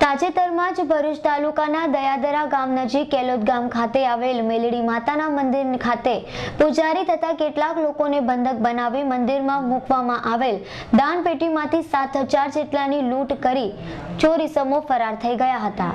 તાજેતરમાં જ ભરૂચ તાલુકાના દયાદરા ગામ નજીક કેલોદ ગામ ખાતે આવેલ મેલડી માતાના મંદિર ખાતે પૂજારી તથા કેટલાક લોકોને બંધક બનાવી મંદિરમાં મૂકવામાં આવેલ દાન પેટીમાંથી સાત હજાર જેટલાની લૂંટ કરી ચોર ઇસમો ફરાર થઈ ગયા હતા.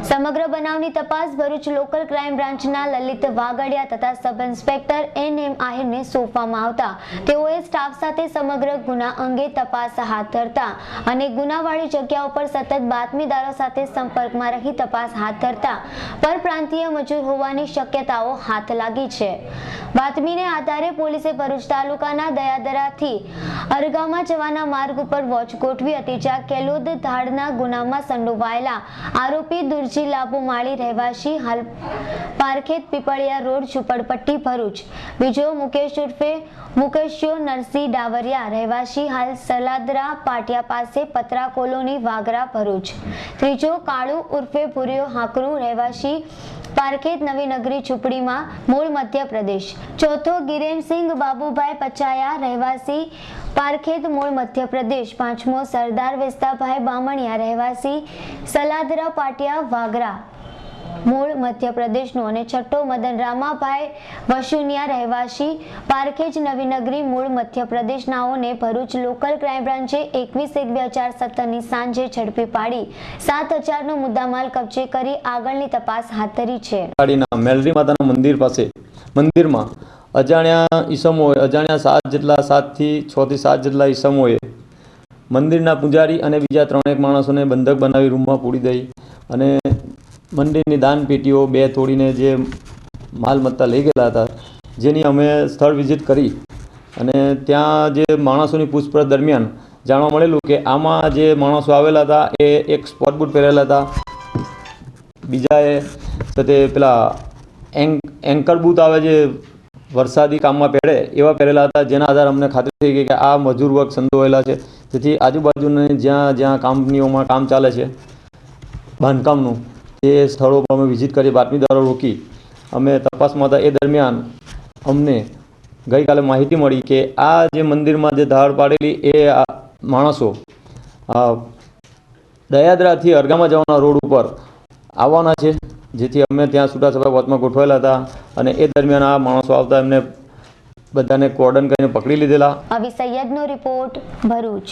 સમગ્ર બનાવની તપાસ ભરૂચ લોકલ ક્રાઇમ બ્રાન્ચના લલિત વાગડિયા તથા સબ ઇન્સ્પેક્ટર એન એમ આહિરને સોંપવામાં આવતા. તેઓએ સ્ટાફ સાથે સમગ્ર ગુના અંગે તપાસ હાથ ધરતા અને ગુનાવાળી જગ્યા ઉપર સતત બાતમીદારો સાથે સંપર્કમાં રહી તપાસ હાથ ધરતા પરપ્રાંતીય મજૂર હોવાની શક્યતાઓ હાથ લાગી છે. બાતમીને આધારે પોલીસે ભરૂચ તાલુકાના દયાદરાથી અરગામાં જવાના માર્ગ ઉપર વોચ ગોઠવી હતી જ્યાં કેલોદ ધાડના ગુનામાં સંડોવાયેલા આરોપી દુર્જી લાભુ માળી રહેવાસી હાલ પારખેત પીપળિયા રોડ ઝુંપડપટ્ટી ભરૂચ. બીજો મુકેશ ઉર્ફે મુકેશિયો નરસિંહ ડાવરિયા રહેવાસી હાલ સલાદરા પાટિયા પાસે પતરા કોલોની વાગરા ભરૂચ. ત્રીજો કાળુ ઉર્ફે પુરિયો હાંકરું રહેવાસી પારખેત નવી નગરી ઝૂંપડીમાં મૂળ મધ્યપ્રદેશ. ચોથો ગિરેનસિંહ બાબુભાઈ પચાયા રહેવાસી પારખેત મૂળ મધ્યપ્રદેશ. પાંચમો સરદાર વેસ્તાભાઈ બામણિયા રહેવાસી સલાદરા પાટિયા વાગરા. મૂળ મધ્યપ્રદેશનું અને છઠ્ઠો મદન રામાભાઈ વશુનિયા રહેવાસી. પારખેજ નવીનગરી મૂળ મધ્યપ્રદેશનાઓને ભરૂચ લોકલ ક્રાઇમ બ્રાન્ચે એકવીસ એક બે હજાર સત્તરની સાંજે ઝડપી પાડી. સાત હજારનો મુદ્દામાલ કબજે કરી આગળની તપાસ હાથ ધરી છે. મેલરી માતાના મંદિર પાસે, મંદિરમાં અજાણ્યા ઈસમોએ, અજાણ્યા સાત જેટલા સાતથી છથી સાત જેટલા ઈસમોએ મંદિરના પૂજારી અને બીજા ત્રણેક માણસોને બંધક બનાવી રૂમમાં પૂરી દઈ અને મંદિરની દાન પેટીઓ બે તોડીને જે માલ મત્તા લઈ ગયેલા હતા, જેની અમે સ્થળ વિઝિટ કરી. અને ત્યાં જે માણસોની પૂછપરછ દરમિયાન જાણવા મળેલું કે આમાં જે માણસો આવેલા હતા, એ એક સ્પોટ બૂટ પહેરેલા હતા. બીજાએ સાથે પેલા એન્ક એન્કર બૂટ આવે જે વરસાદી કામમાં પહેરે, એવા પહેરેલા હતા, જેના આધારે અમને ખાતરી થઈ ગઈ કે આ મજૂર વર્ગ સંડોવાયેલા છે. જેથી આજુબાજુની જ્યાં જ્યાં કંપનીઓમાં કામ ચાલે છે, બાંધકામનું તે સ્થળો પર અમે વિઝિટ કરી, બાતમીદારો રોકી, અમે તપાસમાં હતા એ દરમિયાન અમને ગઈકાલે માહિતી મળી કે આ જે મંદિરમાં જે ધાડ પાડેલી એ માણસો દયાદરાથી અરગામાં જવાના રોડ ઉપર આવવાના છે, જેથી અમે ત્યાં છૂટાછવાયા વોચમાં ગોઠવાયેલા હતા અને એ દરમિયાન આ માણસો આવતા એમને બધાને કોર્ડન કરીને પકડી લીધેલા. અવી સૈયદનો રિપોર્ટ ભરૂચ.